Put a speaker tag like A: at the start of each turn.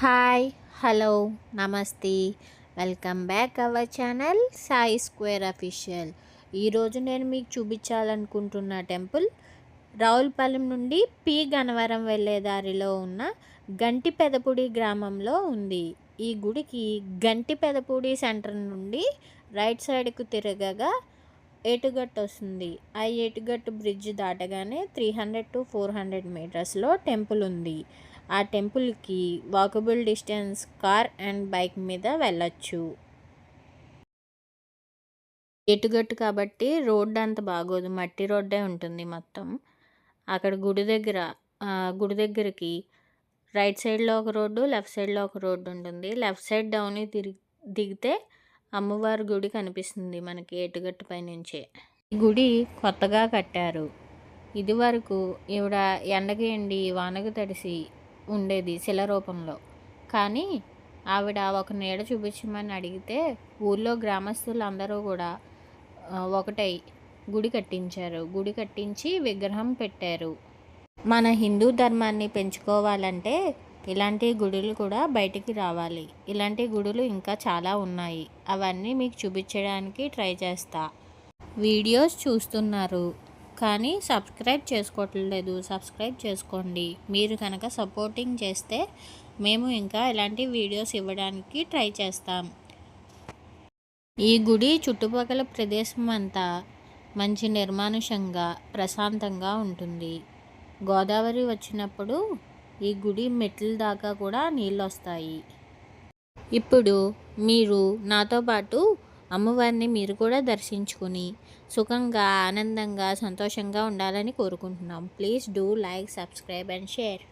A: Hi hello నమస్తే. Welcome back our channel Sai square official. ఈరోజు నేను మీకు చూపించాలనుకుంటున్న టెంపుల్ రావులపాలెం నుండి పి గనవరం వెళ్ళే దారిలో ఉన్న గంటి పెదపూడి గ్రామంలో ఉంది. ఈ గుడికి గంటి పెదపూడి సెంటర్ నుండి రైట్ సైడ్కు తిరగగా ఏటుగట్టు వస్తుంది. ఆ ఏటుగట్టు బ్రిడ్జ్ దాటగానే three hundred to four hundred మీటర్స్లో temple ఉంది. ఆ టెంపుల్కి walkable distance car and bike మీద వెళ్ళచ్చు. ఎటుగట్టు కాబట్టి రోడ్డు అంత బాగోదు. మట్టి రోడ్డే ఉంటుంది మొత్తం. అక్కడ గుడి దగ్గర గుడి దగ్గరికి రైట్ సైడ్లో ఒక రోడ్డు లెఫ్ట్ సైడ్లో ఒక రోడ్డు ఉంటుంది. లెఫ్ట్ సైడ్ డౌన్ తిరిగి దిగితే అమ్మవారి గుడి కనిపిస్తుంది మనకి ఏటుగట్టు పైనుంచే. ఈ గుడి కొత్తగా కట్టారు. ఇది వరకు ఈవిడ ఎండకి ఎండి వానకు తడిసి ఉండేది శిల రూపంలో. కానీ ఆవిడ ఒక నీడ చూపించమని అడిగితే ఊళ్ళో గ్రామస్తులు అందరూ కూడా ఒకటై గుడి కట్టించారు. గుడి కట్టించి విగ్రహం పెట్టారు. మన హిందూ ధర్మాన్ని పెంచుకోవాలంటే ఇలాంటి గుడులు కూడా బయటికి రావాలి. ఇలాంటి గుడులు ఇంకా చాలా ఉన్నాయి. అవన్నీ మీకు చూపించడానికి ట్రై చేస్తా. వీడియోస్ చూస్తున్నారు. కానీ సబ్స్క్రైబ్ చేసుకోవట్లేదు. సబ్స్క్రైబ్ చేసుకోండి. మీరు కనుక సపోర్టింగ్ చేస్తే మేము ఇంకా ఇలాంటి వీడియోస్ ఇవ్వడానికి ట్రై చేస్తాం. ఈ గుడి చుట్టుపక్కల ప్రదేశం అంతా మంచి నిర్మానుషంగా ప్రశాంతంగా ఉంటుంది. గోదావరి వచ్చినప్పుడు ఈ గుడి మెట్ల దాకా కూడా నీళ్ళు వస్తాయి ఇప్పుడు మీరు నాతో పాటు అమ్మవారిని మీరు కూడా దర్శించుకుని సుఖంగా ఆనందంగా సంతోషంగా ఉండాలని కోరుకుంటున్నాం. Please do like subscribe and share